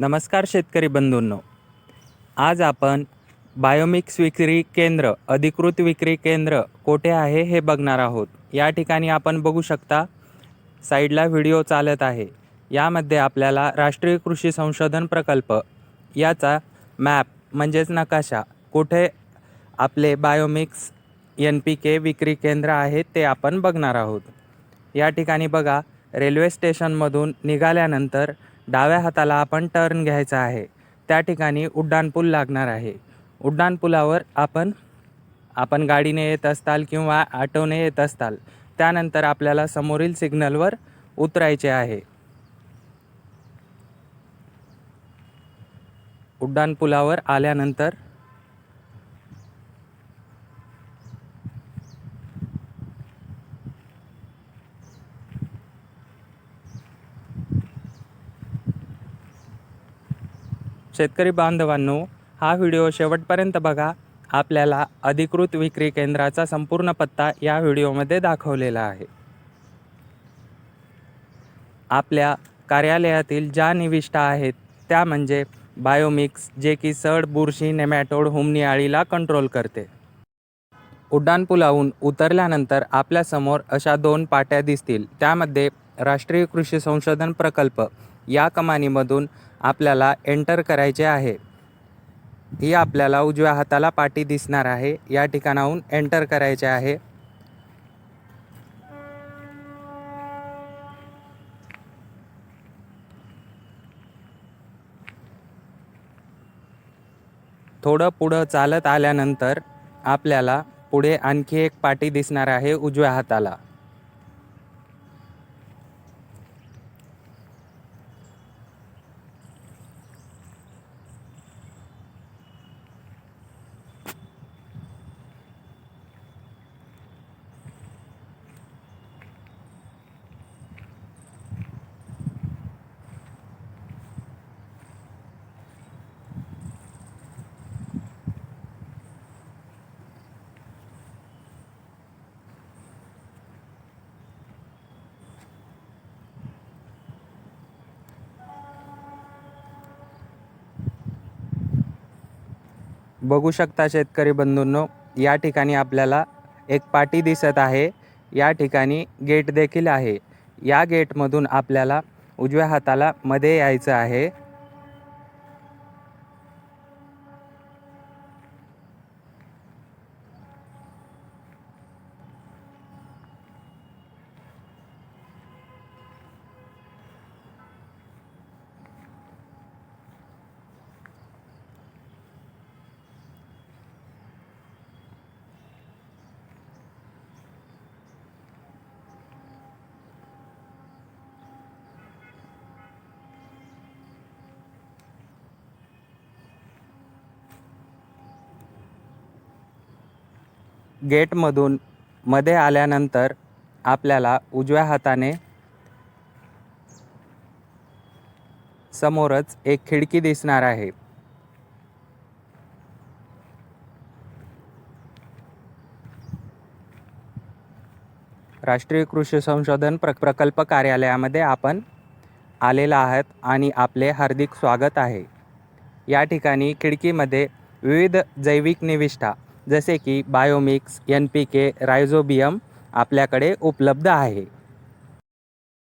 नमस्कार शेतकरी बंधूंनो. आज आपण बायोमिक्स विक्री केंद्र अधिकृत विक्री केंद्र कोठे आहे हे बघणार आहोत. या ठिकाणी आपण बघू शकता साईडला व्हिडिओ चालत आहे. यामध्ये आपल्याला राष्ट्रीय कृषी संशोधन प्रकल्प याचा मॅप म्हणजेच नकाशा कुठे आपले बायोमिक्स एन पी के विक्री केंद्र आहे ते आपण बघणार आहोत. या ठिकाणी बघा रेल्वे स्टेशनमधून निघाल्यानंतर डाव्या हाताला आपण टर्न घ्यायचा आहे. त्या ठिकाणी उड्डाणपूल लागणार आहे. उड्डाणपुलावर आपण आपण गाडीने येत असताल किंवा ऑटोने येत असताल त्यानंतर आपल्याला समोरील सिग्नलवर उतरायचे आहे. उड्डाणपुलावर आल्यानंतर शेतकरी बांधवांनो हा व्हिडिओ शेवटपर्यंत बघा. आपल्याला अधिकृत विक्री केंद्राचा संपूर्ण पत्ता या व्हिडिओमध्ये दाखवलेला आहे. आपल्या कार्यालयातील ज्या निविष्ठा आहेत त्या म्हणजे बायोमिक्स जे की सड बुरशी नेमॅटोड हुमनियाळीला कंट्रोल करते. उड्डाणपुलावून उतरल्यानंतर आपल्यासमोर अशा दोन पाट्या दिसतील. त्यामध्ये राष्ट्रीय कृषी संशोधन प्रकल्प या कमानीमधून आपल्याला एंटर करायचे आहे. ही आपल्याला उजव्या हाताला पाटी दिसणार आहे. या ठिकाणाहून एंटर करायचे आहे. थोडं पुढं चालत आल्यानंतर आपल्याला पुढे आणखी एक पाटी दिसणार आहे उजव्या हाताला. बघू शकता शेतकरी बंधूंनो या ठिकाणी आपल्याला एक पाटी दिसत आहे. या ठिकाणी गेट देखील आहे. या गेटमधून आपल्याला उजव्या हाताला मध्ये यायचं आहे. गेटमधून मध्ये आल्यानंतर आपल्याला उजव्या हाताने समोरच एक खिडकी दिसणार आहे. राष्ट्रीय कृषी संशोधन प्र प्रकल्प कार्यालयामध्ये आपण आलेला आहात आणि आपले हार्दिक स्वागत आहे. या ठिकाणी खिडकीमध्ये विविध जैविक निविष्ठा जसे की biomix N P K rhizobium आपल्याकडे उपलब्ध आहे.